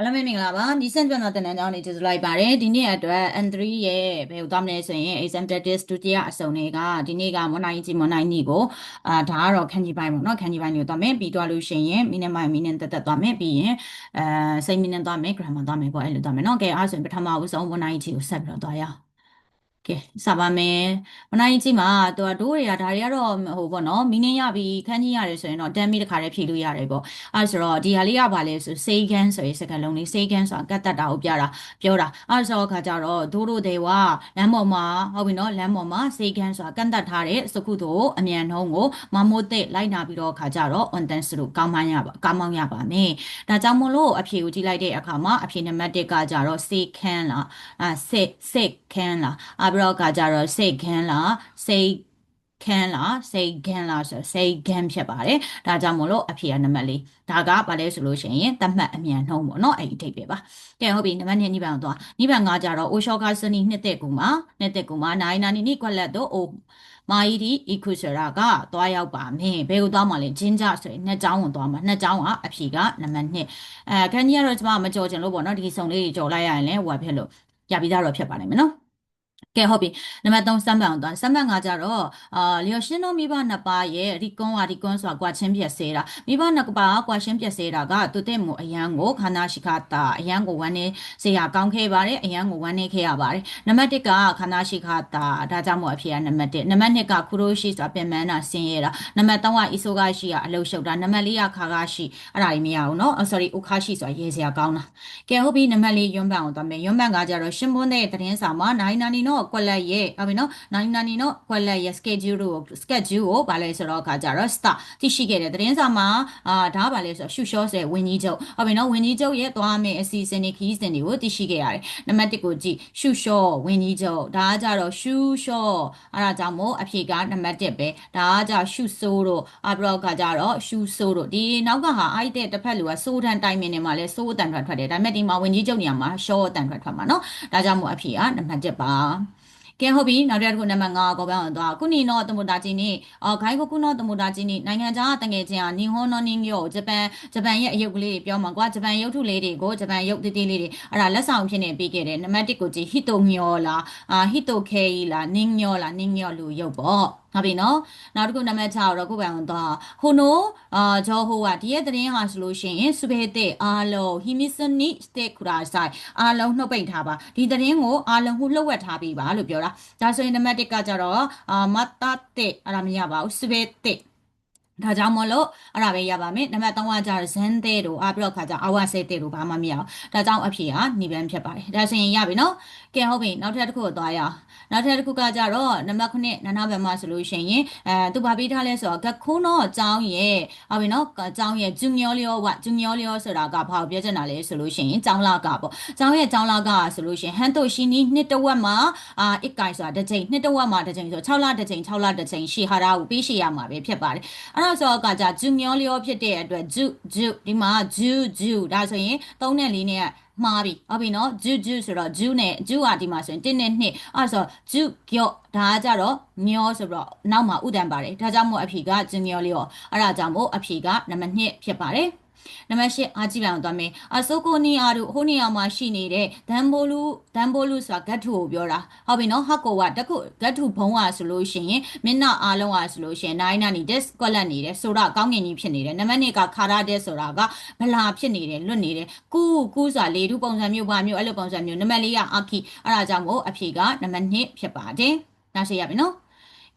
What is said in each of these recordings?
အားလုံးပဲမင်္ဂလာပါဒီစံပြန်တော့တင်နန်းကြောင်းနေကျေးဇူးလိုက်ပါတယ်ဒီနေ့အတွက် N3 ရဲ့ဘယ်ကိုသွားမလဲဆိုရင် exam practice ဒုတိယအစုံတွေကဒီနေ့ကမွန်နိုင်ကြီးမွန်နိုင်ကြီးကိုအာဒါကတော့ခန်းကြီးပိုင်းပေါ့နော်ခန်းကြီးပိုင်းကိုသွားမယ်ပြီးသွားလို့ရှိရင် minimum minimum တက်တက်သွားမယ်ပြီးရင်အဲစိတ် minimum သွားမယ် grammar သွားမယ်ပေါ့အဲ့လိုသွားမယ်နော်ကဲအားဆိုရင်ပထမဦးဆုံးမွန်နိုင်ကြီးကိုဆက်ပြီးတော့သွားရအောင် ကဲစပါမယ်မနိုင်ကြီးမှာသူကဒိုးတွေကဒါတွေကတော့ဟိုပေါ့နော်မီနင်းရပြီးခန်းကြီးရတယ်ဆိုရင်တော့တမ်းပြီးတခါတည်းဖြေလို့ရတယ်ပေါ့အဲဆိုတော့ဒီဟာလေးကဘာလဲဆိုစေကန်ဆိုရေးစကားလုံးလေးစေကန်ဆိုတာကတ်တက်တာကိုပြတာပြောတာအဲဆိုတော့ခါကြတော့ဒိုးတို့တွေကလမ်းပေါ်မှာဟုတ်ပြီနော်လမ်းပေါ်မှာစေကန်ဆိုတာကတ်တက်ထားတဲ့စကုတို့အမြန်နှုံးကိုမမိုးသိလိုက်နာပြီးတော့ခါကြတော့ on dance လို့ကောင်းမှန်းရပါကောင်းမှန်းရပါမယ်ဒါကြောင့်မလို့အဖြေကိုကြည့်လိုက်တဲ့အခါမှာအဖြေနံပါတ်1ကကြတော့စေကန်လားအဲစေစေကန်လားအဘရောကကြတော့စိတ်ခန်းလားစိတ်ခန်းလားစိတ်ခန်းလားဆိုစိတ်ခန်းဖြစ်ပါတယ်ဒါကြောင့်မို့လို့အဖြေကနံပါတ်၄ဒါကဘာလဲဆိုလို့ရှိရင်တတ်မှတ်အမြန်နှုံးပေါ့နော်အဲ့ဒီအထိပ်ပဲပါကဲဟုတ်ပြီနံပါတ်2နိဗ္ဗာန်ကိုသွားနိဗ္ဗာန်ကကြတော့အိုရှောကစနီနှစ်သက်ကူမှာနှစ်သက်ကူမှာနိုင်နာနီနိကွက်လက်တော့အိုမာယီဒီအီကူဆရာကသွားရောက်ပါမယ်ဘယ်ကိုသွားမှာလဲဂျင်းကြဆိုရင်နှစ်ချောင်းကိုသွားမှာနှစ်ချောင်းကအဖြေကနံပါတ်2အဲခန်းကြီးကတော့ကျွန်မမကြော်ချင်လို့ပေါ့နော်ဒီစုံလေးကြော်လိုက်ရရင်လည်းဟိုဖြစ်လို့ရပြီးသားတော့ဖြစ်ပါနိုင်မယ်နော် ကဲဟုတ်ပြီနံပါတ်3စမ်းပန်အောင်သွားစမ်းပန်ကကြတော့အာလျော်ရှင်းတို့မိဘနှစ်ပါးရဲ့ရီကွန်ဟာရီကွန်ဆိုတာကွာချင်းပြက်စေတာမိဘနှစ်ပါးကွာချင်းပြက်စေတာကသူတဲ့မှုအယံကိုခန္ဓာရှိခတာအယံကိုဝမ်းနေစေရကောင်းခဲ့ပါတယ်အယံကိုဝမ်းနေခဲ့ရပါတယ်နံပါတ်1ကခန္ဓာရှိခတာဒါကြောင့်မို့အဖြစ်ကနံပါတ်1နံပါတ်2ကခူရိုရှိဆိုတာပင်မန်းတာဆင်းရဲတာနံပါတ်3ကအီဆိုကရှိကအလုရှုပ်တာနံပါတ်4ကခါကရှိအဲ့ဒါကြီးမရဘူးเนาะ sorry ဥခါရှိဆိုတာရေစရာကောင်းတာကဲဟုတ်ပြီနံပါတ်4ရွံ့ပန်အောင်သွားမယ်ရွံ့ပန်ကကြတော့ရှင်မွန်းတဲ့သတင်းစာမှာနိုင်နာနီနော် ်ကွက်လက်ရဲ့ဟုတ်ပြီနော်နိုင်နာနီနော်ကွက်လက်ရဲ့ schedule ကို schedule ကိုဗာလဲဆိုတော့အခါကြတော့ start သိရှိခဲ့တဲ့သတင်းစာမှာအာဒါဗာလဲဆိုတော့ရှုရှောဆိုတဲ့ဝင်းကြီးချုပ်ဟုတ်ပြီနော်ဝင်းကြီးချုပ်ရဲ့သွားမယ်အစီအစဉ်တွေခီးစဉ်တွေကိုသိရှိခဲ့ရတယ်နံပါတ်1ကိုကြည့်ရှုရှောဝင်းကြီးချုပ်ဒါကကြတော့ရှုရှောအဲ့ဒါကြောင့်မို့အဖြေကနံပါတ်1ပဲဒါကကြရှုဆိုးတို့အဘရောကကြတော့ရှုဆိုးတို့ဒီနောက်ကဟာအိုက်တဲ့တစ်ဖက်လူကစိုးတန်းတိုင်မင်းနေမှာလဲစိုးအတန်ထွက်ထွက်တယ်ဒါပေမဲ့ဒီမှာဝင်းကြီးချုပ်နေရာမှာရှောအတန်ထွက်ထွက်မှာနော်ဒါကြောင့်မို့အဖြေကနံပါတ်1ပါ ကဲဟုတ်ပြီနောက်တစ်ခုနံပါတ်5ကိုပန်းအောင်သွားခုနီနောတမူတာချင်းနေအော်ခိုင်ကိုကုနောတမူတာချင်းနေနိုင်ငံခြားတငယ်ချင်းဟာနီဟွန်နောနင်းယောဂျပန်ဂျပန်ရဲ့အယုတ်ကလေးတွေပြောမှာကွာဂျပန်ရုပ်ထုလေးတွေကိုဂျပန်ရုပ်သေးသေးလေးတွေအဲ့ဒါလက်ဆောင်ဖြစ်နေပြီးခဲ့တယ်နံပါတ်1ကိုကြည့်ဟီတိုညောလားအာဟီတိုခဲလားနင်းညောလားနင်းညောလူရုပ်ပေါ့ဟုတ်ပြီနော်နောက်တစ်ခုနံပါတ်6တော့ကိုပိုင်အောင်သွားဟိုနိုအာဂျောဟိုကဒီရဲ့သတင်းဟာဆိုလို့ရှိရင်စပယ်တဲ့အားလုံးဟီမီစနီစတက်ခူရာဆိုင်အားလုံးနှုတ်ပိတ်ထားပါဒီသတင်းကိုအားလုံးဟုလှုပ်ဝက်ထားပြီးပါလို့ပြောတာဒါဆိုရင်နံပါတ်1ကကြတော့အာမတ်တတဲ့အဲ့ဒါမရပါဘူးစပယ်တဲ့ ဒါကြောင့်မလို့အဲ့ဒါပဲရပါမယ်နံပါတ်3ကကြတော့ဇန်တဲ့တို့အပြီးတော့ခါကြအဝဆဲတဲ့တို့ဘာမှမရအောင်ဒါကြောင့်အဖြေကနိဗ္ဗာန်ဖြစ်ပါတယ်ဒါဆိုရင်ရပြီနော်ကဲဟုတ်ပြီနောက်ထပ်တစ်ခုကိုသွားရအောင်နောက်ထပ်တစ်ခုကကြတော့နံပါတ်9နာနာဘယ်မှာဆိုလို့ရှိရင်အဲသူဘာပေးထားလဲဆိုတော့ဂခုံးတော့အကြောင်းရဲ့ဟုတ်ပြီနော်အကြောင်းရဲ့ဂျူညောလျောဝဂျူညောလျောဆိုတာကဘာကိုပြောချင်တာလဲဆိုလို့ရှိရင်ကျောင်းလာကပေါ့ကျောင်းရဲ့ကျောင်းလာကဆိုလို့ရှိရင်ဟန်တိုရှိနီနှစ်တဝက်မှာအာအစ်ကိုင်ဆိုတာတစ်ချိန်နှစ်တဝက်မှာတစ်ချိန်ဆို6လတစ်ချိန်6လတစ်ချိန်ရှေဟာရာကိုပေးရှေရမှာပဲဖြစ်ပါတယ်အဲ့ဒါဆိုတော့ကကြဂျူညောလျောဖြစ်တဲ့အတွက်ဂျူဂျူဒီမှာဂျူဂျူဒါဆိုရင်3နဲ့4နဲ့မှားပြီဟုတ်ပြီနော်ဂျူဂျူဆိုတော့ဂျူနဲ့ဂျူကဒီမှာဆိုရင်1နဲ့2အဲ့ဆိုဂျူကျော့ဒါကကြတော့မျောဆိုတော့နောက်မှာဥဒံပါတယ်ဒါကြောင့်မို့အဖြေကဂျူမျောလေးရောအဲ့ဒါကြောင့်မို့အဖြေကနံပါတ်2ဖြစ်ပါတယ် နံပါတ်၈အားကြည့်လိုက်အောင်သွားမယ်အဆိုကိုနီအားတို့ဟိုနေရာမှာရှိနေတဲ့ဒန်ဘိုလူဒန်ဘိုလူဆိုတာဂတ်ထုကိုပြောတာဟုတ်ပြီနော်ဟက်ကိုကတခုဂတ်ထုဘုံကဆိုလို့ရှိရင်မင်းနာအားလုံးကဆိုလို့ရှိရင်နိုင်နာနေဒက်ကွက်လက်နေတယ်ဆိုတော့ကောင်းငင်ကြီးဖြစ်နေတယ်နံပါတ်2ကခါရတဲ့ဆိုတာကဗလာဖြစ်နေတယ်လွတ်နေတယ်ကူကူဆိုတာလေထုပုံစံမျိုးပါမျိုးအဲ့လိုပုံစံမျိုးနံပါတ်4ကအာခီအဲ့ဒါကြောင့်မို့အဖြေကနံပါတ်2ဖြစ်ပါတယ်နောက်ရှိရပြီနော်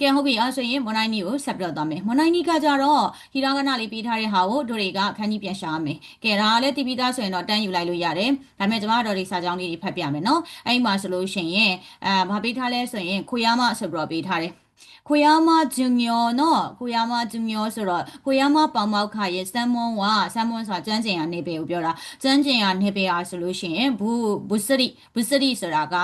ကဲဟုတ်ပြီအဲ့ဆိုရင်မွန်နိုင်နီကိုဆက်ပြတော့သွားမယ်မွန်နိုင်နီကကြတော့ဟီရာဂနာလေးပေးထားတဲ့ဟာကိုတို့တွေကခန်းကြီးပြန်ရှာမယ်ကဲဒါကလည်းတီးပြီးသားဆိုရင်တော့တန်းယူလိုက်လို့ရတယ်ဒါပေမဲ့ကျမတို့ဒီစာကြောင်းလေးတွေဖတ်ပြမယ်နော်အဲ့ဒီမှာဆိုလို့ရှိရင်အဲမပေးထားလဲဆိုရင်ခွေရမဆိုပြီးတော့ပေးထားတယ်ကိုယာမဂျူနီယာနော်ကိုယာမဂျူနီယာဆိုတော့ကိုယာမပေါမောက်ခရဲ့ဆမ်မွန်ဝါဆမ်မွန်ဆိုတာကျန်းကျင်ရနေပေကိုပြောတာကျန်းကျင်ရနေပေအားဆိုလို့ရှိရင်ဘူးဘူစရိဘူစရိဆိုတာက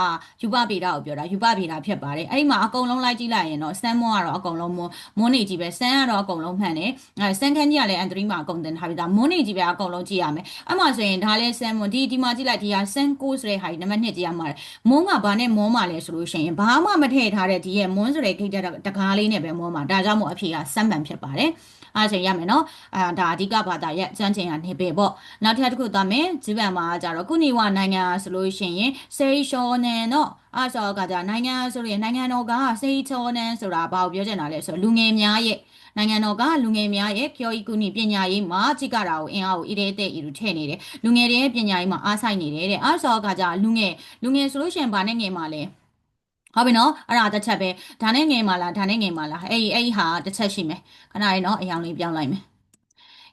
ယူပဗေဒကိုပြောတာယူပဗေဒဖြစ်ပါတယ်အဲ့ဒီမှာအကုန်လုံးလိုက်ကြည့်လိုက်ရင်တော့ဆမ်မွန်ကတော့အကုန်လုံးမွန်မွန်နေကြီးပဲဆန်ကတော့အကုန်လုံးမှန်တယ်အဲဆန်ခန်းကြီးကလည်းအန်တရီမှာအကုန်တင်ထားပြီးသားမွန်နေကြီးပဲအကုန်လုံးကြည့်ရမယ်အဲ့မှာဆိုရင်ဒါလည်းဆမ်မွန်ဒီဒီမှာကြည့်လိုက်ဒီဟာဆန်ကိုဆိုတဲ့ဟာကြီးနံပါတ်1ကြည့်ရမှာမွန်ကဘာနဲ့မွန်မှာလဲဆိုလို့ရှိရင်ဘာမှမထည့်ထားတဲ့ဒီရဲ့မွန်ဆိုတဲ့ခိတ်တကားလေးနဲ့ပဲမောမှာဒါကြောင့်မို့အဖြေကစမ်းပန်ဖြစ်ပါတယ်အားဆိုရမယ်နော်အာဒါအဓိကဘာသာရဲ့စမ်းချင်ရနေပဲပေါ့နောက်ထပ်တစ်ခုသွားမယ်ဂျပန်မှာကြတော့ကုနီဝနိုင်ငံဆိုလို့ရှိရင်စေရှောနန်တော့အားဆိုကကြနိုင်ငံဆိုရင်နိုင်ငံတော်ကစေချောနန်ဆိုတာဘာကိုပြောချင်တာလဲဆိုလူငယ်များရဲ့နိုင်ငံတော်ကလူငယ်များရဲ့ကျော်ဤကုနီပညာရေးမှာချိကတာကိုအင်အားကိုဣရဲတဲ့ဤလူထည့်နေတယ်လူငယ်တွေရဲ့ပညာရေးမှာအားဆိုင်နေတယ်တဲ့အားဆိုကကြလူငယ်လူငယ်ဆိုလို့ရှိရင်ဘာနဲ့ငယ်မှာလဲ ဟုတ်ပြီနော်အဲ့ဒါတစ်ချက်ပဲဒါနဲ့ငယ်မှာလားဒါနဲ့ငယ်မှာလားအဲ့ဒီအဲ့ဒီဟာတစ်ချက်ရှိမယ်ခဏလေးနော်အယောင်လေးပြောင်းလိုက်မယ်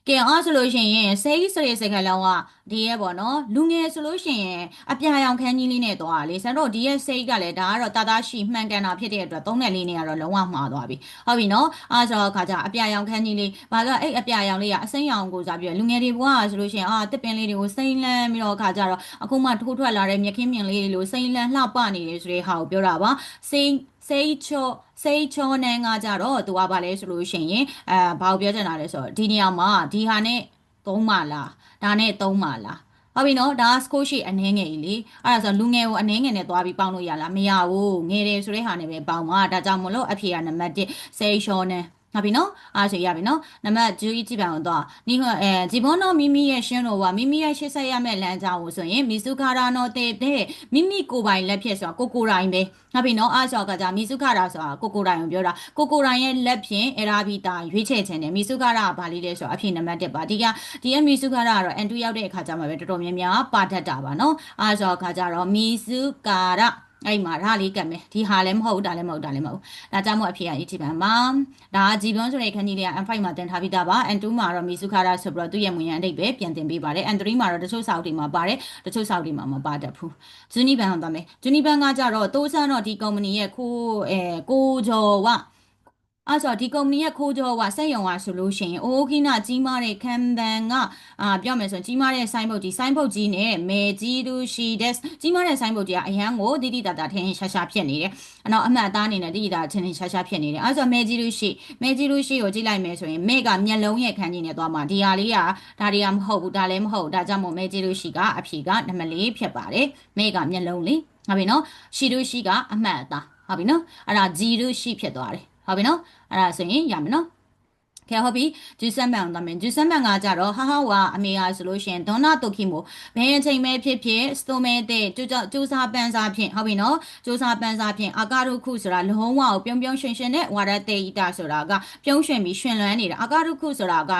ကဲအားဆိုလို့ရှိရင်စိတ်ဆိုတဲ့စကားလုံးကဒီရဲ့ပေါ့နော်လူငယ်ဆိုလို့ရှိရင်အပြာရောင်ခန်းကြီးလေးနဲ့သွားတာလေဆန်တော့ဒီရဲ့စိတ်ကလည်းဒါကတော့တာတာရှိမှန်ကန်တာဖြစ်တဲ့အတွက်သုံးတဲ့လေးနဲ့ကတော့လုံးဝမှားသွားပြီဟုတ်ပြီနော်အားဆိုတော့ခါကြအပြာရောင်ခန်းကြီးလေးဘာလို့အဲ့အပြာရောင်လေးကအစိမ်းရောင်ကိုစားပြီးလူငယ်တွေဘွားဆိုလို့ရှိရင်အာတစ်ပင်လေးတွေကိုစိမ့်လန်းပြီးတော့ခါကြတော့အခုမှထိုးထွက်လာတဲ့မြက်ခင်းမြင်လေးတွေလိုစိမ့်လန်းလှပနေတယ်ဆိုတဲ့ဟာကိုပြောတာပါစိမ့် စိတ်ချောစိတ်ချောနန်းကကြတော့သူကဘာလဲဆိုလို့ရှိရင်အဲဘာကိုပြောချင်တာလဲဆိုတော့ဒီနေရာမှာဒီဟာနဲ့သုံးပါလားဒါနဲ့သုံးပါလားဟုတ်ပြီနော်ဒါစကိုရှိအနှဲငယ်ကြီးလေအဲ့ဒါဆိုလူငယ်ကိုအနှဲငယ်နဲ့သွားပြီးပေါင်းလို့ရလားမရဘူးငယ်တယ်ဆိုတဲ့ဟာနဲ့ပဲပေါင်းပါဒါကြောင့်မလို့အဖေကနံပါတ်1စိတ်ချောနန်း ဟုတ်ပြီနော်အားဆိုရပြီနော်နံပါတ်2ကြည့်ပါအောင်တော့နိဟအဲဂျီဘွန်နော်မိမိရဲ့ရှင်းတော့ကမိမိရဲ့ရှေ့ဆက်ရမယ့်လမ်းကြောင်းကိုဆိုရင်မီစုခါရာနော်တဲ့တဲ့မိမိကိုယ်ပိုင်လက်ဖြစ်ဆိုတာကိုကိုယ်တိုင်ပဲဟုတ်ပြီနော်အားဆိုကကြမီစုခါရာဆိုတာကိုကိုယ်တိုင်ကိုပြောတာကိုကိုယ်တိုင်ရဲ့လက်ဖြင့်အရာဘီတာရွေးချယ်ခြင်းတယ်မီစုခါရာကဘာလေးလဲဆိုတော့အဖြစ်နံပါတ်1ပါဒီကဒီရဲ့မီစုခါရာကတော့ N2 ရောက်တဲ့အခါကျမှပဲတော်တော်များများပါတတ်တာပါနော်အားဆိုကကြတော့မီစုကာရာ အဲ့မှာဒါလေးကတ်မယ်ဒီဟာလည်းမဟုတ်ဒါလည်းမဟုတ်ဒါလည်းမဟုတ်ဒါကြောင့်မို့အဖေက YouTube မှာဒါကဂျီဘွန်ဆိုတဲ့ခန်းကြီးလေးက M5 မှာတင်ထားပြီးသားပါ N2 မှာတော့မီစုခါရာဆိုပြီးတော့သူ့ရဲ့မွေရန်အတိတ်ပဲပြန်တင်ပေးပါတယ် N3 မှာတော့တချို့စာအုပ်တွေမှာပါတယ်တချို့စာအုပ်တွေမှာမပါတတ်ဘူးဂျူနီဘန်ဟောသွားမယ်ဂျူနီဘန်ကကြတော့တိုးဆန်းတော့ဒီကုမ္ပဏီရဲ့ခိုးအဲကိုကျော်ဝ အဲ့ဆိုဒီကုမ္ပဏီရဲ့ခိုးကြောကစက်ရုံကဆိုလို့ရှိရင်အိုးခိနာကြီးမားတဲ့ခံပန်ကအာပြောမယ်ဆိုရင်ကြီးမားတဲ့ဆိုင်းဘုတ်ကြီးဆိုင်းဘုတ်ကြီးနဲ့မေကြီးတူရှိတဲ့ကြီးမားတဲ့ဆိုင်းဘုတ်ကြီးကအရန်ကိုတိတိတတာထင်းရှာရှာဖြစ်နေတယ်အဲ့တော့အမှတ်အသားအနေနဲ့တိတိတတာထင်းထင်းရှာရှာဖြစ်နေတယ်အဲ့ဆိုမေကြီးတူရှိမေကြီးတူရှိကိုကြည့်လိုက်မယ်ဆိုရင်မေကမျက်လုံးရဲ့ခန်းကြီးနဲ့သွားမှာဒီဟာလေးကဒါတွေကမဟုတ်ဘူးဒါလည်းမဟုတ်ဒါကြောင့်မို့မေကြီးတူရှိကအဖြေကနံပါတ်၄ဖြစ်ပါတယ်မေကမျက်လုံးလေးဟုတ်ပြီနော်ရှိတူရှိကအမှတ်အသားဟုတ်ပြီနော်အဲ့ဒါ0ရှိဖြစ်သွားတယ် ဟုတ်ပြီနော်အဲ့ဒါဆိုရင်ရမယ်နော် ကဲဟုတ်ပြီဂျူဆန်ဘန်တော့မယ်ဂျူဆန်ဘန်ကကြတော့ဟာဟာဝါအမေကဆိုလို့ရှိရင်ဒေါနာတိုခီမိုဘယ်အချိန်ပဲဖြစ်ဖြစ်စတိုမဲတဲ့ကျူကျူစာပန်စာဖြင့်ဟုတ်ပြီနော်ကျူစာပန်စာဖြင့်အာကာရုခုဆိုတာလုံးဝကိုပြုံးပြုံးရွှင်ရွှင်နဲ့ဝါရတေဤတာဆိုတာကပြုံးရွှင်ပြီးရွှင်လန်းနေတာအာကာရုခုဆိုတာက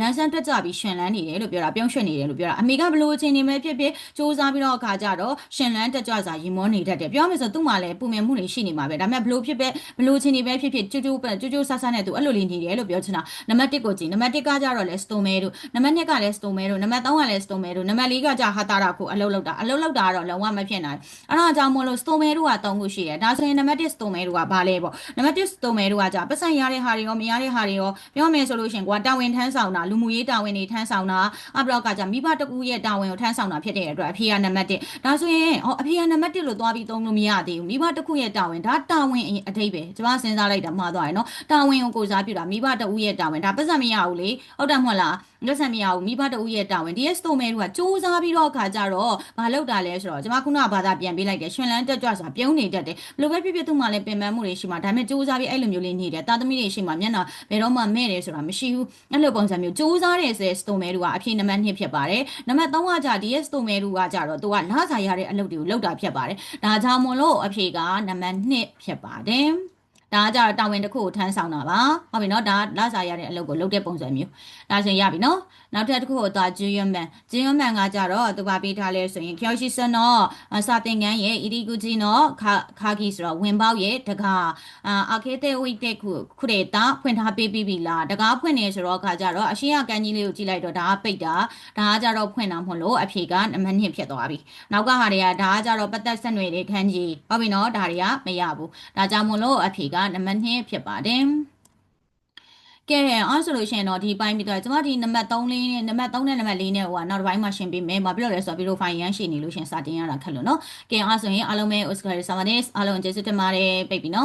လန်းဆန်းတွက်ကြပြီးရွှင်လန်းနေတယ်လို့ပြောတာပြုံးရွှင်နေတယ်လို့ပြောတာအမေကဘလို့အချိန်နေမဲဖြစ်ဖြစ်ကျူစာပြီးတော့အခါကြတော့ရွှင်လန်းတက်ကြွစာရင်မောနေတတ်တယ်ပြောမယ်ဆိုသူ့မှာလည်းပုံမြင်မှုတွေရှိနေမှာပဲဒါပေမဲ့ဘလို့ဖြစ်ဖြစ်ဘလို့အချိန်နေပဲဖြစ်ဖြစ်ကျူကျူကျူကျူဆဆနဲ့သူအဲ့လိုလေးနေတယ်လို့ပြောချင်တာနံပါတ်1ကိုကြည့်နံပါတ်1ကကြတော့လဲစတိုမဲတို့နံပါတ်2ကလည်းစတိုမဲတို့နံပါတ်3ကလည်းစတိုမဲတို့နံပါတ်4ကကြဟာတာရာကိုအလုပ်လုပ်တာအလုပ်လုပ်တာကတော့လုံးဝမဖြစ်နိုင်အဲ့ဒါကြောင့်မို့လို့စတိုမဲတို့က3ခုရှိတယ်ဒါဆိုရင်နံပါတ်1စတိုမဲတို့ကဘာလဲပေါ့နံပါတ်1စတိုမဲတို့ကကြပတ်စံရတဲ့ဟာတွေရောမရတဲ့ဟာတွေရောပြောမယ်ဆိုလို့ရှိရင်ကွာတာဝန်ထမ်းဆောင်တာလူမှုရေးတာဝန်တွေထမ်းဆောင်တာအပရောက်ကကြမိဘတကူရဲ့တာဝန်ကိုထမ်းဆောင်တာဖြစ်တဲ့အတွက်အဖေကနံပါတ်1ဒါဆိုရင်ဟောအဖေကနံပါတ်1လို့သွားပြီးသုံးလို့မရသေးဘူးမိဘတကူရဲ့တာဝန်ဒါတာဝန်အထိပ္ပယ်ကျွန်မစဉ်းစားလိုက်တာမှားသွားရယ်နော်တာဝန်ကိုကိုစားပြတာမိဘတကူရဲ့တာဝန်ဒါပတ်စံမရဘူးလေဟုတ်တယ်မဟုတ်လားလက်ဆံမရဘူးမိဘတဦးရဲ့တာဝန် DS တိုမဲတို့ကစူးစမ်းပြီးတော့ခါကြတော့မလုပ်တာလဲဆိုတော့ကျွန်မခုနကဘာသာပြန်ပေးလိုက်တယ်ရှင်လန်းတက်ကြွဆိုတာပြုံးနေတတ်တယ်ဘလို့ပဲဖြစ်ဖြစ်သူ့မှာလည်းပင်ပန်းမှုတွေရှိမှာဒါပေမဲ့စူးစမ်းပြီးအဲ့လိုမျိုးလေးနေတယ်တာသမီတွေရှိမှာမျက်နှာဘယ်တော့မှမဲ့တယ်ဆိုတာမရှိဘူးအဲ့လိုပုံစံမျိုးစူးစမ်းတယ်ဆိုတဲ့စတိုမဲတို့ကအဖြစ်နံပါတ်2ဖြစ်ပါတယ်နံပါတ်3ကကြ DS တိုမဲတို့ကကြတော့သူကလာစာရတဲ့အလုပ်တွေကိုလုပ်တာဖြစ်ပါတယ်ဒါကြောင့်မလို့အဖြစ်ကနံပါတ်2ဖြစ်ပါတယ် ဒါကကြတော့တာဝန်တစ်ခုကိုထမ်းဆောင်တာပါဟုတ်ပြီနော်ဒါလစာရတဲ့အလုပ်ကိုလုပ်တဲ့ပုံစံမျိုးဒါဆိုရင်ရပြီနော်နောက်ထပ်တစ်ခုကိုသွားဂျူယွန်မန်ဂျူယွန်မန်ကကြတော့သူကပေးထားလဲဆိုရင်ကျော်ရှိစနောစာတင်ကန်းရဲ့အီဒီကူဂျီနောခါခါကီဆိုတော့ဝင်ပေါက်ရဲ့တကားအာခေတဲ့ဝိတဲ့ခုခုတဲ့တာဖွင့်ထားပေးပြီးပြီလားတကားဖွင့်နေဆိုတော့ခါကြတော့အရှိရကန်ကြီးလေးကိုကြည့်လိုက်တော့ဒါကပိတ်တာဒါကကြတော့ဖွင့်တာမဟုတ်လို့အဖြေကနံပါတ်2ဖြစ်သွားပြီနောက်ကဟာတွေကဒါကကြတော့ပတ်သက်ဆက်နွယ်တဲ့ခန်းကြီးဟုတ်ပြီနော်ဒါတွေကမရဘူးဒါကြောင့်မလို့အဖြေကနံပါတ်2ဖြစ်ပါတယ်ကဲအဲ့ဆိုလို့ရှိရင်တော့ဒီပိုင်းပြီးတော့ကျွန်မဒီနံပါတ်3လေးနဲ့နံပါတ်3နဲ့နံပါတ်4နဲ့ဟိုကနောက်တစ်ပိုင်းမှာရှင်းပေးမယ်။ဘာဖြစ်လို့လဲဆိုတော့ပြီးတော့ file ရမ်းရှိနေလို့ရှင်စာတင်ရတာခက်လို့နော်။ကဲအဲ့ဆိုရင်အားလုံးပဲ Oscar Samanis အားလုံးကျေးဇူးတင်ပါတယ်ပိတ်ပြီနော်